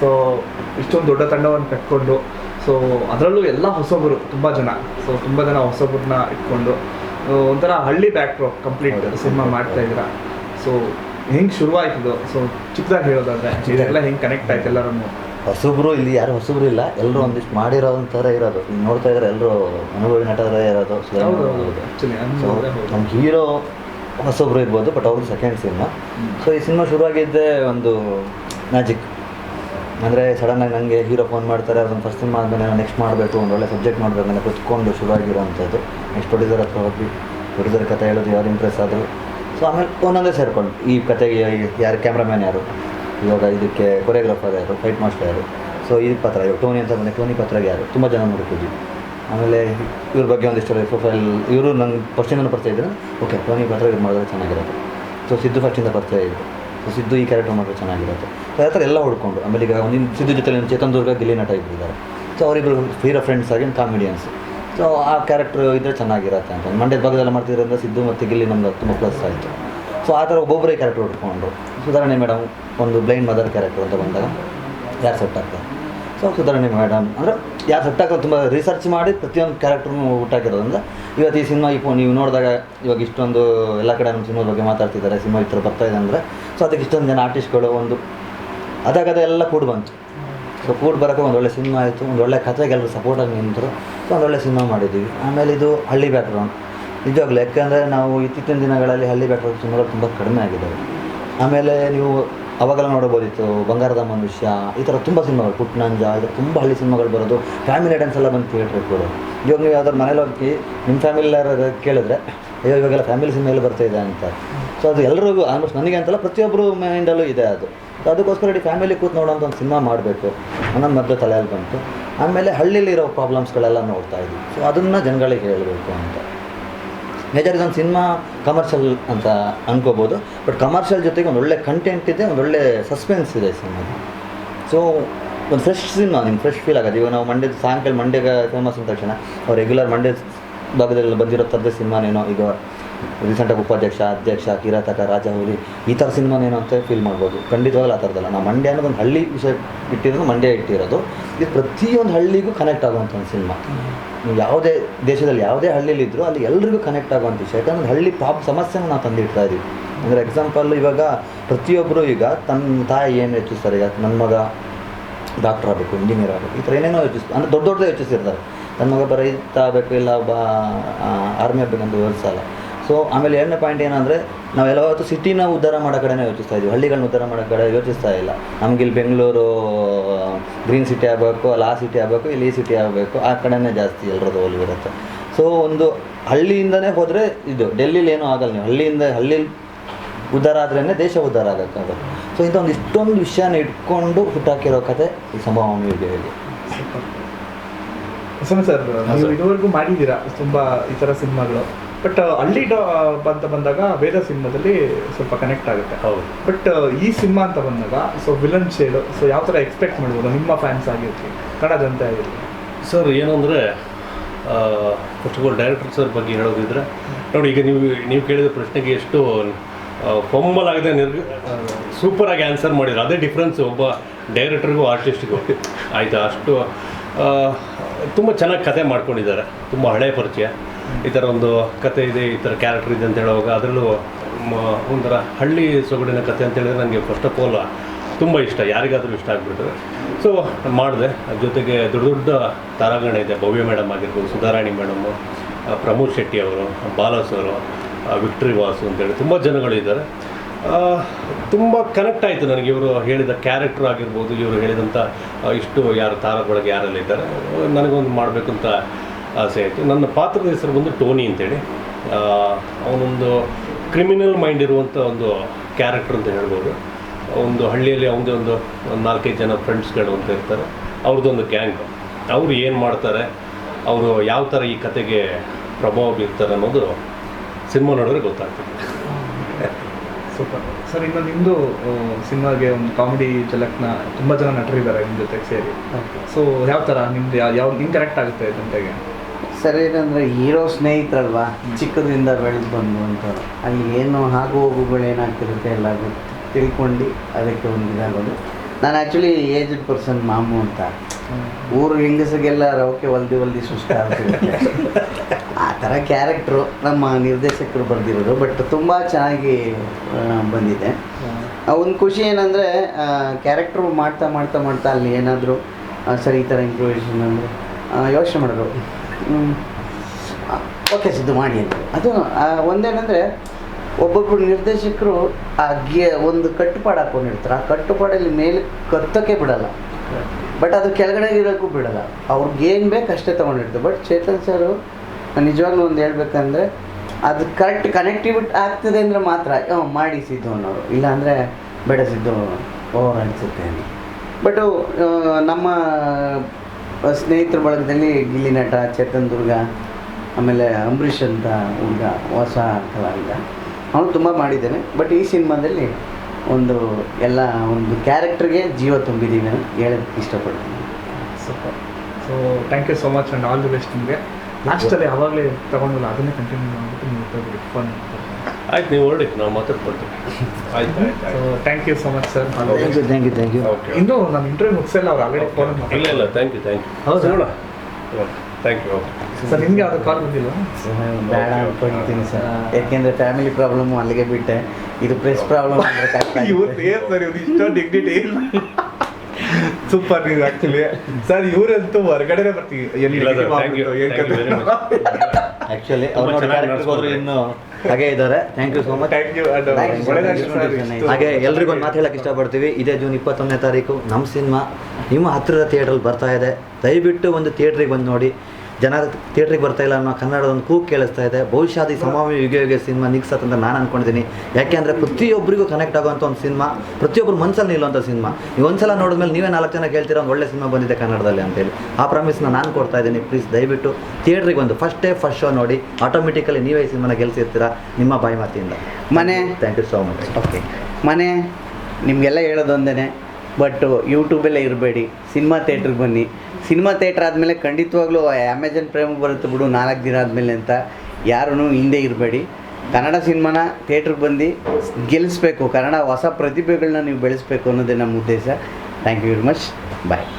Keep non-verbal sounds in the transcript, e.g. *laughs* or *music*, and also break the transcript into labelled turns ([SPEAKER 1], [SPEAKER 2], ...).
[SPEAKER 1] So ಇಷ್ಟೊಂದು ದೊಡ್ಡ ತಂಡವನ್ನು ಕಟ್ಕೊಂಡು ಸೊ ಅದರಲ್ಲೂ ಎಲ್ಲ ಹೊಸಬರು ತುಂಬ ಜನ. ಸೊ ತುಂಬ ಜನ ಹೊಸಬ್ರನ್ನ ಇಟ್ಕೊಂಡು ಒಂಥರ ಹಳ್ಳಿ ಬ್ಯಾಕ್ಟ್ರೋ ಕಂಪ್ಲೀಟ್
[SPEAKER 2] ಹೌದು.
[SPEAKER 1] ಸಿನಿಮಾ ಮಾಡ್ತಾ ಇದ್ದೀರಾ ಸೊ ಹೆಂಗೆ ಶುರುವಾಯ್ತಿದು ಸೊ ಚಿಕ್ಕದಾಗಿ ಹೇಳೋದಾದ್ರೆ ಇದೆಲ್ಲ ಹೆಂಗೆ ಕನೆಕ್ಟ್ ಆಯ್ತು ಎಲ್ಲರನ್ನು?
[SPEAKER 2] ಹೊಸಬ್ರು ಇಲ್ಲಿ ಯಾರು ಹೊಸಬ್ರು ಇಲ್ಲ. ಎಲ್ಲರೂ ಒಂದಿಷ್ಟು ಮಾಡಿರೋಂಥರ ಇರೋದು. ನೋಡ್ತಾ ಇದ್ರೆ ಎಲ್ಲರೂ ಅನುಭವಿ ನಟರೇ ಇರೋದು ನಮ್ಮ ಹೀರೋ ಹೊಸಬ್ರು ಇರ್ಬೋದು ಬಟ್ ಅವ್ರದ್ದು ಸೆಕೆಂಡ್ ಸಿನಿಮಾ. ಸೊ ಈ ಸಿನಿಮಾ ಶುರುವಾಗಿದ್ದೇ ಒಂದು ಮ್ಯಾಜಿಕ್ ಅಂದರೆ ಸಡನ್ನಾಗಿ ನನಗೆ ಹೀರೋ ಫೋನ್ ಮಾಡ್ತಾರೆ, ಅದನ್ನು ಫಸ್ಟ್ ಸಿನಿಮಾ ಆದಮೇಲೆ ನಾನು ನೆಕ್ಸ್ಟ್ ಮಾಡಬೇಕು, ಒಂದು ಒಳ್ಳೆ ಸಬ್ಜೆಕ್ಟ್ ಮಾಡಬೇಕು ನನಗೆ ಕುತ್ಕೊಂಡು ಶುರುವಾಗಿರೋವಂಥದ್ದು ನೆಕ್ಸ್ಟ್ ಪ್ರೊಡ್ಯೂಸರ್ ಹತ್ರ ಹೋಗಿ ಪ್ರೊಡ್ಯೂಸರ್ ಕಥೆ ಹೇಳೋದು ಯಾರು ಇಂಪ್ರೆಸ್ ಆದರು. ಸೊ ಆಮೇಲೆ ಒಂದೊಂದೇ ಸೇರಿಕೊಂಡು, ಈ ಕತೆಗೆ ಯಾರು ಕ್ಯಾಮ್ರಾಮ್ಯಾನ್ ಯಾರು? ಇವಾಗ ಇದಕ್ಕೆ ಕೊರಿಯೋಗ್ರಾಫರ್ ಯಾರು? ಫೈಟ್ ಮಾಸ್ಟರ್ ಯಾರು? ಸೊ ಈ ಪಾತ್ರ, ಇವಾಗ ಟೋನಿ ಅಂತ ಬಂದರೆ ಟೋನಿ ಪಾತ್ರಗೆ ಯಾರು? ತುಂಬ ಜನ ನೋಡ್ತಿದ್ವಿ ಆಮೇಲೆ ಇವ್ರ ಬಗ್ಗೆ ಒಂದಿಷ್ಟು ಪ್ರೊಫೈಲ್ ಇವರು ನಂಗೆ ಫಸ್ಟಿಂದ ಪರಿಚಯ ಇದ್ದರೆ ಓಕೆ ಟೋನಿ ಪಾತ್ರ ಇದು ಮಾಡಿದ್ರೆ ಚೆನ್ನಾಗಿರುತ್ತೆ. ಸೊ ಸಿದ್ದು ಫಸ್ಟಿಂದ ಪರಿಚಯ ಇದೆ ಸಿದ್ದು ಈ ಕ್ಯಾರೆಕ್ಟರ್ ಮಾತ್ರ ಚೆನ್ನಾಗಿರುತ್ತೆ. ಸೊ ಆ ಥರ ಎಲ್ಲ ಹುಡ್ಕೊಂಡು, ಆಮೇಲೆ ಈಗ ಒಂದು ಸಿದ್ದು ಜೊತೆ ಚೇತನ್ ದುರ್ಗ, ಗಿಲ್ಲಿ ನಟ ಇದ್ದಾರೆ ಸೊ ಅವರಿಬ್ಬರು ಹೀರೋ ಫ್ರೆಂಡ್ಸ್ ಆಗಿ ಕಾಮಿಡಿಯನ್ಸ್ ಸೊ ಆ ಕ್ಯಾರೆಕ್ಟರ್ ಇದ್ದರೆ ಚೆನ್ನಾಗಿರುತ್ತೆ ಅಂತ. ಮಂಡ್ಯದ ಭಾಗದಲ್ಲಿ ಮಾಡ್ತಿದ್ರಿಂದ ಸಿದ್ದು ಮತ್ತು ಗಿಲ್ಲಿ ನಮ್ಗೆ ತುಂಬ ಪ್ಲಸ್ ಆಯಿತು. ಸೊ ಆ ಥರ ಒಬ್ಬೊಬ್ಬರೇ ಕ್ಯಾರೆಕ್ಟರ್ ಹುಡ್ಕೊಂಡು. ಸುಧಾರಣೆ ಮೇಡಮ್, ಒಂದು ಬ್ಲೈಂಡ್ ಮದರ್ ಕ್ಯಾರೆಕ್ಟರ್ ಅಂತ ಬಂದಾಗ ಯಾರು ಸೆಟ್ ಆಗ್ತಾರೆ? ಸೊ ಸುಧಾರಣೆ ಮೇಡಮ್. ಅಂದರೆ ಯಾರು ಹಟ್ಟಾಕ ತುಂಬ ರಿಸರ್ಚ್ ಮಾಡಿ ಪ್ರತಿಯೊಂದು ಕ್ಯಾರೆಕ್ಟ್ರೂ ಹುಟ್ಟಾಕಿರೋದ್ರಿಂದ ಇವತ್ತು ಈ ಸಿನಿಮಾ ಇಪ್ಪು ನೀವು ನೋಡಿದಾಗ ಇವಾಗ ಇಷ್ಟೊಂದು ಎಲ್ಲ ಕಡೆ ನಮ್ಮ ಸಿನಿಮಾ ಬಗ್ಗೆ ಮಾತಾಡ್ತಿದ್ದಾರೆ ಸಿನಿಮಾ ಈ ಥರ ಬರ್ತಾ ಇದೆ ಅಂದರೆ. ಸೊ ಅದಕ್ಕೆ ಇಷ್ಟೊಂದು ಜನ ಆರ್ಟಿಸ್ಟ್ಗಳು ಒಂದು ಅದಾಗದ ಎಲ್ಲ ಕೂಡ ಬಂತು. ಸೊ ಕೂಡ ಬರೋಕ್ಕೆ ಒಂದು ಒಳ್ಳೆ ಸಿನಿಮಾ ಆಯಿತು, ಒಂದು ಒಳ್ಳೆ ಕಥೆಗೆಲ್ಲರೂ ಸಪೋರ್ಟಾಗಿ ನಿಂತರು. ಸೊ ಒಂದು ಒಳ್ಳೆ ಸಿನಿಮಾ ಮಾಡಿದ್ದೀವಿ ಆಮೇಲೆ ಇದು ಹಳ್ಳಿ ಬ್ಯಾಕ್ಗ್ರೌಂಡ್ ನಿಜವಾಗ್ಲೂ ಯಾಕೆಂದರೆ ನಾವು ಇತ್ತೀಚಿನ ದಿನಗಳಲ್ಲಿ ಹಳ್ಳಿ ಬ್ಯಾಕ್ಗ್ರೌಂಡ್ ಸಿನಿಮಾಗಳು ತುಂಬ ಕಡಿಮೆ ಆಗಿದ್ದಾವೆ ಆಮೇಲೆ ನೀವು ಅವಾಗೆಲ್ಲ ನೋಡ್ಬೋದಿತ್ತು ಬಂಗಾರದ ಮನುಷ್ಯ, ಈ ಥರ ತುಂಬ ಸಿನಿಮಾಗಳು, ಪುಟ್ನಂಜ ಇದು ತುಂಬ ಹಳ್ಳಿ ಸಿನಿಮಾಗಳು ಬರೋದು ಫ್ಯಾಮಿಲಿ ಡ್ಯಾನ್ಸ್ ಎಲ್ಲ ಬಂದು ಥಿಯೇಟ್ರಿಗೆ ಕೊಡೋದು. ಇವಾಗ ನೀವು ಯಾವ್ದಾದ್ರು ಮನೇಲಿ ಹೋಗಿ, ನಿಮ್ಮ ಫ್ಯಾಮಿಲಿ ಯಾರು ಕೇಳಿದ್ರೆ, ಅಯ್ಯೋ, ಇವಾಗೆಲ್ಲ ಫ್ಯಾಮಿಲಿ ಸಿನಿಮಾ ಎಲ್ಲ ಬರ್ತಾ ಇದೆ ಅಂತ. ಸೊ ಅದು ಎಲ್ಲರಿಗೂ ಆಲ್ಮೋಸ್ಟ್ ನನಗೆ ಅಂತಲ್ಲ ಪ್ರತಿಯೊಬ್ಬರು ಮೈಂಡಲ್ಲೂ ಇದೆ ಅದು. ಸೊ ಅದಕ್ಕೋಸ್ಕರ ಇಡೀ ಫ್ಯಾಮಿಲಿ ಕೂತ್ ನೋಡೋಂಥ ಒಂದು ಸಿನಿಮಾ ಮಾಡಬೇಕು. ಅನ್ನೋದು ಮೊದಲು ತಲೆಯಲ್ಲಿ ಬಂತು. ಆಮೇಲೆ ಹಳ್ಳಿಲಿರೋ ಪ್ರಾಬ್ಲಮ್ಸ್ಗಳೆಲ್ಲ ನೋಡ್ತಾ ಇದ್ವಿ. ಸೊ ಅದನ್ನು ಜನಗಳಿಗೆ ಹೇಳಬೇಕು ಅಂತ. ಮೇಜರ್ ಇದೊಂದು ಸಿನಿಮಾ ಕಮರ್ಷಿಯಲ್ ಅಂತ ಅನ್ಕೋಬೋದು. ಬಟ್ ಕಮರ್ಷಿಯಲ್ ಜೊತೆಗೆ ಒಂದು ಒಳ್ಳೆ ಕಂಟೆಂಟ್ ಇದೆ, ಒಂದು ಒಳ್ಳೆ ಸಸ್ಪೆನ್ಸ್ ಇದೆ ಸಿನಿಮಾದ ಸೊ ಒಂದು ಫ್ರೆಶ್ ಸಿನಿಮಾ ನಿಮ್ಗೆ ಫ್ರೆಶ್ ಫೀಲ್ ಆಗೋದು ಇವಾಗ ನಾವು ಮಂಡ್ಯದ ಸಾಯಂಕಾಲ ಮಂಡ್ಯಗೆ ಫೇಮಸ್ ಅಂದ ತಕ್ಷಣ, ಅವ್ರು ರೆಗ್ಯುಲರ್ ಮಂಡ್ಯ ಭಾಗದಲ್ಲಿ ಬಂದಿರೋ ಥರದ್ದೇ ಸಿನಿಮಾನೇನೋ ಈಗ ರೀಸೆಂಟಾಗಿ ಉಪಾಧ್ಯಕ್ಷ, ಅಧ್ಯಕ್ಷ, ಕಿರಾತಕ ರಾಜಮೌಲಿ ಈ ಥರ ಸಿನಿಮಾನೇನು ಅಂತ ಫೀಲ್ ಮಾಡ್ಬೋದು. ಖಂಡಿತವಾಗ್ಲೂ ಆ ಥರದಲ್ಲ ನಾವು ಮಂಡ್ಯ ಅನ್ನೋದು ಒಂದು ಹಳ್ಳಿ ವಿಷಯ ಇಟ್ಟಿರೋದು, ಮಂಡ್ಯ ಇಟ್ಟಿರೋದು. ಇದು ಪ್ರತಿಯೊಂದು ಹಳ್ಳಿಗೂ ಕನೆಕ್ಟ್ ಆಗುವಂಥ ಒಂದು ಸಿನಿಮಾ. ನೀವು ಯಾವುದೇ ದೇಶದಲ್ಲಿ ಯಾವುದೇ ಹಳ್ಳಿಲಿದ್ದರೂ ಅಲ್ಲಿ ಎಲ್ರಿಗೂ ಕನೆಕ್ಟ್ ಆಗುವಂಥ ವಿಷಯ. ಯಾಕಂದ್ರೆ ಹಳ್ಳಿ ಪಾಪ ಸಮಸ್ಯೆನ ನಾವು ತಂದಿಡ್ತಾ ಇದ್ದೀವಿ ಅಂದರೆ ಎಕ್ಸಾಂಪಲ್ ಇವಾಗ ಪ್ರತಿಯೊಬ್ಬರು ಈಗ ತನ್ನ ತಾಯಿ ಏನು ಯೋಚಿಸ್ತಾರೆ? ಈಗ ನನ್ನ ಮಗ ಡಾಕ್ಟರ್ ಆಗಬೇಕು ಇಂಜಿನಿಯರ್ ಆಗಬೇಕು, ಈ ಥರ ಏನೇನೋ ಯೋಚಿಸ್ತಾರೆ. ಅಂದರೆ ದೊಡ್ಡ ದೊಡ್ಡದೇ ಯೋಚಿಸಿರ್ತಾರೆ ನನ್ನ ಮಗ ಬರೀ ಆಗಬೇಕು, ಇಲ್ಲ ಒಬ್ಬ ಆರ್ಮಿ ಆಗಬೇಕಂತ ಯೋಚಿಸಲ್ಲ ಸೊ ಆಮೇಲೆ ಎರಡನೇ ಪಾಯಿಂಟ್ ಏನಂದರೆ, ನಾವು ಹೊತ್ತು ಸಿಟಿನ ಉದ್ಧಾರ ಮಾಡೋ ಕಡೆನೇ ಯೋಚಿಸ್ತಾ ಇದ್ದೀವಿ ಹಳ್ಳಿಗಳನ್ನ ಉದ್ಧಾರ ಮಾಡೋ ಕಡೆ ಯೋಚಿಸ್ತಾ ಇಲ್ಲ. ನಮ್ಗೆ ಇಲ್ಲಿ ಬೆಂಗಳೂರು ಗ್ರೀನ್ ಸಿಟಿ ಆಗಬೇಕು, ಅಲ್ಲಿ ಆ ಸಿಟಿ ಆಗಬೇಕು, ಇಲ್ಲಿ ಈ ಸಿಟಿ ಆಗಬೇಕು, ಆ ಕಡೆನೇ ಜಾಸ್ತಿ ಎಲ್ಲರದ್ದು ಒಲಿವಿರುತ್ತೆ ಸೊ ಒಂದು ಹಳ್ಳಿಯಿಂದನೇ ಹೋದರೆ ಇದು, ಡೆಲ್ಲಿಲಿ ಏನೂ ಆಗಲ್ಲ ನೀವು. ಹಳ್ಳಿಯಿಂದ, ಹಳ್ಳಿ ಉದ್ಧಾರ ಆದ್ರೇ ದೇಶ ಉದ್ಧಾರ ಆಗೋಕ್ಕಾಗುತ್ತೆ ಸೊ ಇಂಥ ಒಂದು ಇಷ್ಟೊಂದು ವಿಷಯನ ಇಟ್ಕೊಂಡು ಹುಟ್ಟಾಕಿರೋ ಕತೆ ಈ ಸಂಭವ ಹೇಳಿ
[SPEAKER 1] ಸರ್, ನೀವು ಇದುವರೆಗೂ ಮಾಡಿದ್ದೀರಾ? ತುಂಬ ಈ ಥರ ಸಿನಿಮಾಗಳು. ಬಟ್ ಹಳ್ಳಿ ಡಾ ಅಂತ ಬಂದಾಗ ಬೇರೆ ಸಿನಿಮಾದಲ್ಲಿ ಸ್ವಲ್ಪ ಕನೆಕ್ಟ್ ಆಗುತ್ತೆ.
[SPEAKER 3] ಹೌದು.
[SPEAKER 1] ಬಟ್ ಈ ಸಿನಿಮಾ ಅಂತ ಬಂದಾಗ ಸೊ ವಿಲನ್ ಶೇಡ್ ಸೊ ಯಾವ ಥರ ಎಕ್ಸ್ಪೆಕ್ಟ್ ಮಾಡ್ಬೋದು? ನಿಮ್ಮ ಫ್ಯಾನ್ಸ್ ಆಗಿರ್ಲಿ ಕನ್ನಡ ಜನತೆ ಆಗಿರಲಿ.
[SPEAKER 3] ಸರ್ ಏನು ಅಂದರೆ first of all director sir ಬಗ್ಗೆ ಹೇಳೋದಿದ್ರೆ ನೋಡಿ ಈಗ ನೀವು ನೀವು ಕೇಳಿದ ಪ್ರಶ್ನೆಗೆ ಎಷ್ಟು ಫೊಂಬಲ್ ಆಗದೆ ನಿರ್ಗ ಸೂಪರಾಗಿ ಆನ್ಸರ್ ಮಾಡಿದ್ರು ಅದೇ ಡಿಫ್ರೆನ್ಸ್ ಒಬ್ಬ ಡೈರೆಕ್ಟರ್ಗೂ ಆರ್ಟಿಸ್ಟ್ಗೂ ಆಯಿತಾ? ಅಷ್ಟು ತುಂಬ ಚೆನ್ನಾಗಿ ಕತೆ ಮಾಡ್ಕೊಂಡಿದ್ದಾರೆ. ತುಂಬ ಹಳೆ ಪರಿಚಯ. ಈ ಥರ ಒಂದು ಕತೆ ಇದೆ, ಈ ಥರ ಕ್ಯಾರೆಕ್ಟರ್ ಇದೆ ಅಂತ ಹೇಳುವಾಗ ಅದರಲ್ಲೂ ಒಂಥರ ಹಳ್ಳಿ ಸೊಗಡಿನ ಕತೆ ಅಂತ ಹೇಳಿದ್ರೆ ನನಗೆ ಫಸ್ಟ್ ಆಫ್ ಆಲ್ ತುಂಬ ಇಷ್ಟ. ಯಾರಿಗಾದರೂ ಇಷ್ಟ ಆಗಿಬಿಟ್ರೆ ಸೊ ಮಾಡಿದೆ. ಜೊತೆಗೆ ದೊಡ್ಡ ದೊಡ್ಡ ತಾರಾಗಣ ಇದೆ. ಭವ್ಯ ಮೇಡಮ್ ಆಗಿರ್ಬೋದು, ಸುಧಾರಾಣಿ ಮೇಡಮು ಪ್ರಮೋದ್ ಶೆಟ್ಟಿ ಅವರು ಬಾಲಸ್ ಅವರು ವಿಕ್ಟ್ರಿ ವಾಸು ಅಂತೇಳಿ ತುಂಬ ಜನಗಳು ಇದ್ದಾರೆ. ತುಂಬ ಕನೆಕ್ಟ್ ಆಯಿತು ನನಗೆ ಇವರು ಹೇಳಿದ ಕ್ಯಾರೆಕ್ಟ್ರ್ ಆಗಿರ್ಬೋದು, ಇವರು ಹೇಳಿದಂಥ ಇಷ್ಟು ಯಾರು ತಾರಗಳಿಗೆ ಯಾರೆಲ್ಲ ಇದ್ದಾರೆ, ನನಗೊಂದು ಮಾಡಬೇಕು ಅಂತ ಆಸೆ ಆಯಿತು. ನನ್ನ ಪಾತ್ರದ ಹೆಸರು ಬಂದು ಟೋನಿ ಅಂತೇಳಿ. ಅವನೊಂದು ಕ್ರಿಮಿನಲ್ ಮೈಂಡ್ ಇರುವಂಥ ಒಂದು ಕ್ಯಾರೆಕ್ಟರ್ ಅಂತ ಹೇಳ್ಬೋದು. ಒಂದು ಹಳ್ಳಿಯಲ್ಲಿ ಅವನದೇ ಒಂದು ನಾಲ್ಕೈದು ಜನ ಫ್ರೆಂಡ್ಸ್ಗಳು ಅಂತ ಇರ್ತಾರೆ. ಅವ್ರದ್ದೊಂದು ಗ್ಯಾಂಗ್ ಅವರು ಏನು ಮಾಡ್ತಾರೆ, ಅವರು ಯಾವ ಥರ ಈ ಕತೆಗೆ ಪ್ರಭಾವ ಬೀರ್ತಾರೆ ಅನ್ನೋದು ಸಿನಿಮಾ ನೋಡಿದ್ರೆ ಗೊತ್ತಾಗ್ತದೆ.
[SPEAKER 1] ಸೂಪರ್. ಸರ್ ಇನ್ನು ನಿಮ್ಮದು ಸಿನಿಮಾಗೆ ಒಂದು ಕಾಮಿಡಿ ಚಲಕ್ನ ತುಂಬ ಜನ ನಟರಿದ್ದಾರೆ ನಿಮ್ಮ ಜೊತೆಗೆ ಸೇರಿ. ಸೊ ಯಾವ ಥರ ನಿಮ್ದು ಯಾವ ಯಾವ ನಿಮ್ಗೆ ಕರೆಕ್ಟ್ ಆಗುತ್ತೆ ಜೊತೆಗೆ
[SPEAKER 4] ಸರ್ ಏನಂದರೆ ಹೀರೋ ಸ್ನೇಹಿತರಲ್ವಾ? ಚಿಕ್ಕದ್ರಿಂದ ಬೆಳೆದು ಬಂದು ಅಂತ ಅಲ್ಲಿ ಏನು ಹಾಗು ಹೋಗುಗಳು ಏನಾಗ್ತಿರುತ್ತೆ ಎಲ್ಲ ಗೊತ್ತು. ತಿಳ್ಕೊಂಡು ಅದಕ್ಕೆ ಒಂದು ಇದಾಗೋದು. ನಾನು ಆ್ಯಕ್ಚುಲಿ ಏಜ್ಡ್ ಪರ್ಸನ್ ಮಾಮು ಅಂತ. ಊರು ಹೆಂಗಸಿಗೆಲ್ಲ ರವಕೆ ಒಲ್ದಿ ಒಲ್ದಿ ಸುಸ್ತಾಗ್ತಿರುತ್ತೆ. *laughs* ಥರ ಕ್ಯಾರೆಕ್ಟ್ರು ನಮ್ಮ ನಿರ್ದೇಶಕರು ಬರೆದಿರೋದು ಬಟ್ ತುಂಬ ಚೆನ್ನಾಗಿ ಆ, ಬಂದಿದೆ. ಒಂದು ಖುಷಿ ಏನಂದರೆ ಕ್ಯಾರೆಕ್ಟ್ರು ಮಾಡ್ತಾ ಮಾಡ್ತಾ ಮಾಡ್ತಾ ಅಲ್ಲಿ ಏನಾದರೂ ಸರಿ ಈ ಥರ ಇಂಪ್ರೂವೇಷನ್ ಅಂದರೆ ಯೋಚನೆ ಮಾಡೋದು ಓಕೆ ಸಿದ್ಧ ಮಾಡಿ ಅಂತ. ಅದು ಒಂದೇನಂದರೆ ಒಬ್ಬೊಬ್ಬರು ನಿರ್ದೇಶಕರು ಆ ಗಿಯ ಒಂದು ಕಟ್ಟುಪಾಡು ಹಾಕ್ಕೊಂಡಿರ್ತಾರೆ ಆ ಕಟ್ಟುಪಾಡಲ್ಲಿ ಮೇಲೆ ಕತ್ತಕ್ಕೆ ಬಿಡಲ್ಲ. ಬಟ್ ಅದು ಕೆಳಗಡೆ ಇರೋಕ್ಕೂ ಬಿಡಲ್ಲ. ಅವ್ರಿಗೆ ಏನು ಬೇಕು ಅಷ್ಟೇ ತೊಗೊಂಡಿರ್ತಾರೆ. ಬಟ್ ಚೇತನ್ ಸರು ನಿಜವಾಗ್ಲೂ ಒಂದು ಹೇಳ್ಬೇಕಂದ್ರೆ ಅದು ಕರೆಕ್ಟ್ ಕನೆಕ್ಟಿವಿಟಿ ಆಗ್ತದೆ ಅಂದರೆ ಮಾತ್ರ ಮಾಡಿ ಸಿದ್ದು ಅನ್ನೋರು. ಇಲ್ಲಾಂದರೆ ಬೇಡ ಸಿದ್ದು ಓವರ್ ಅನಿಸುತ್ತೆ ಅಂತ. ನಮ್ಮ ಸ್ನೇಹಿತರ ಬಳಗದಲ್ಲಿ ಗಿಲ್ಲಿ ನಟ, ಚೇತನ್ ದುರ್ಗ, ಆಮೇಲೆ ಅಂಬರೀಷ್ ಅಂತ ಹುಡುಗ, ಹೊಸ ಕಲಾವಿದ ಅವನು ತುಂಬ ಮಾಡಿದ್ದೇನೆ. ಬಟ್ ಈ ಸಿನಿಮಾದಲ್ಲಿ ಒಂದು ಎಲ್ಲ ಒಂದು ಕ್ಯಾರೆಕ್ಟರ್ಗೆ ಜೀವ ತುಂಬಿದ್ದೀವಿ ಹೇಳೋದಕ್ಕೆ ಇಷ್ಟಪಡ್ತೀನಿ.
[SPEAKER 1] Super so thank you so much and all the best ನಿಮಗೆ. ಲಾಸ್ಟಲ್ಲಿ ಯಾವಾಗಲೇ ತಗೊಂಡಲ್ಲ ಅದನ್ನೇ ಕಂಟಿನ್ಯೂ ಮಾಡಿಬಿಟ್ಟು ನೀವು ಹೋಗ್ಬಿಡಿ ಫೋನ್
[SPEAKER 3] ಆಯ್ತು ನೀವು ಹೊರಡಿ ನಾವು ಮಾತಾಡ್ಕೊಳ್ತೀವಿ ಆಯ್ತು ಆಯ್ತು
[SPEAKER 1] so thank you so much sir
[SPEAKER 2] thank you thank you thank you
[SPEAKER 3] okay
[SPEAKER 1] ಇನ್ನೂ ನಾನು ಇಂಟರ್ವ್ಯೂ ಮುಗಿಸಲ್ಲ ಅವ್ರು ಆಲ್ರೆಡಿ ಫೋನ್
[SPEAKER 3] ಇಲ್ಲ ಇಲ್ಲ ಥ್ಯಾಂಕ್ ಯು ಥ್ಯಾಂಕ್ ಯು
[SPEAKER 1] ಹೌದು?
[SPEAKER 3] ನೋಡ okay thank you okay
[SPEAKER 1] sir ನಿಮಗೆ ಯಾವುದು ಕಾಲ್ ಬಂದಿಲ್ಲ
[SPEAKER 4] ಬೇಡ ಅನ್ಕೊಂಡಿದ್ದೀನಿ ಸರ್ ಯಾಕೆಂದರೆ ಫ್ಯಾಮಿಲಿ ಪ್ರಾಬ್ಲಮ್ಮು ಅಲ್ಲಿಗೆ ಬಿಟ್ಟೆ. ಇದು ಪ್ರೆಸ್ *laughs* ಪ್ರಾಬ್ಲಮ್
[SPEAKER 1] ಇವ್ರು ಏನು ಸರ್ ಇವ್ರು ಇಷ್ಟೊಂದು ಡಿಗ್ನಿಟಿ ಸೂಪರ್ ನೀವು ಆಕ್ಚುಲಿ ಸರ್ ಇವರಂತೂ ಹೊರಗಡೆ ಬರ್ತೀವಿ.
[SPEAKER 2] ಅವ್ರು ಹೋದ್ರು ಇನ್ನು ಹಾಗೆ ಇದ್ದಾರೆ. Thank you so much
[SPEAKER 1] thank you
[SPEAKER 2] ಹಾಗೆ ಎಲ್ರಿಗೂ ಒಂದು ಮಾತು ಹೇಳಕ್ಕೆ ಇಷ್ಟಪಡ್ತೀವಿ. ಇದೇ ಜೂನ್ ಇಪ್ಪತ್ತೊಂದನೇ ತಾರೀಕು ನಮ್ಮ ಸಿನಿಮಾ. ನಿಮ್ಮ ಹತ್ತಿರದ ಥಿಯೇಟ್ರಲ್ಲಿ ಬರ್ತಾ ಇದೆ. ದಯವಿಟ್ಟು ಒಂದು ಥಿಯೇಟ್ರಿಗೆ ಬಂದು ನೋಡಿ. ಜನ ಥಿಯೇಟ್ರಿಗೆ ಬರ್ತಾ ಇಲ್ಲ ಅನ್ನೋ ಕನ್ನಡದ ಒಂದು ಕೂಗು ಕೇಳಿಸ್ತಾ ಇದೆ. ಬಹುಶಃ ಅದು ಈ ಸಮಾವಿ ಯುಗ ಯುಗ ಸಿನಿಮಾ ನಿಗ್ಸತ್ ಅಂತ ನಾನು ಅನ್ಕೊಂಡಿದ್ದೀನಿ ಯಾಕೆಂದರೆ ಪ್ರತಿಯೊಬ್ಬರಿಗೂ ಕನೆಕ್ಟ್ ಆಗುವಂಥ ಒಂದು ಸಿನಿಮಾ ಪ್ರತಿಯೊಬ್ಬರು ಮನಸ್ಸಲ್ಲಿ ನಿಲ್ಲುವಂಥ ಸಿನಿಮಾ. ನೀವು ಒಂದ್ಸಲ ನೋಡಿದ್ಮೇಲೆ ನೀವೇ ನಾಲ್ಕು ಜನ ಕೇಳ್ತೀರ ಒಂದು ಒಳ್ಳೆ ಸಿನಿಮಾ ಬಂದಿದೆ ಕನ್ನಡದಲ್ಲಿ ಅಂತೇಳಿ ಆ ಪ್ರಾಮಿಸ್ನ ನಾನು ಕೊಡ್ತಾ ಇದ್ದೀನಿ. ಪ್ಲೀಸ್ ದಯವಿಟ್ಟು ಥಿಯೇಟ್ರಿಗೆ ಒಂದು ಫಸ್ಟ್ ಡೇ ಫಸ್ಟ್ ಶೋ ನೋಡಿ. ಆಟೋಮೆಟಿಕಲಿ ನೀವೇ ಈ ಸಿನಿಮಾನ ಗೆಲ್ಸಿರ್ತೀರಾ ನಿಮ್ಮ ಬಾಯಿ ಮಾತಿಯಿಂದ
[SPEAKER 4] ಮನೆ
[SPEAKER 2] thank you so much
[SPEAKER 4] okay ಮನೆ ನಿಮಗೆಲ್ಲ ಹೇಳೋದೊಂದೇ ಬಟ್ ಯೂಟ್ಯೂಬಲ್ಲೇ ಇರಬೇಡಿ. ಸಿನಿಮಾ ಥಿಯೇಟ್ರಿಗೆ ಬನ್ನಿ. ಸಿನಿಮಾ ಥಿಯೇಟರ್ ಆದಮೇಲೆ ಖಂಡಿತವಾಗ್ಲೂ ಅಮೆಜಾನ್ ಪ್ರೇಮ್ ಬರುತ್ತೆ ಬಿಡು, ನಾಲ್ಕು ದಿನ ಆದಮೇಲೆ ಅಂತ ಯಾರೂ ಹಿಂದೆ ಇರಬೇಡಿ. ಕನ್ನಡ ಸಿನಿಮಾನ ಥಿಯೇಟ್ರಿಗೆ ಬಂದು ಗೆಲ್ಲಿಸ್ಬೇಕು. ಕನ್ನಡ ಹೊಸ ಪ್ರತಿಭೆಗಳನ್ನ ನೀವು ಬೆಳೆಸ್ಬೇಕು ಅನ್ನೋದೇ ನಮ್ಮ ಉದ್ದೇಶ. Thank you very much bye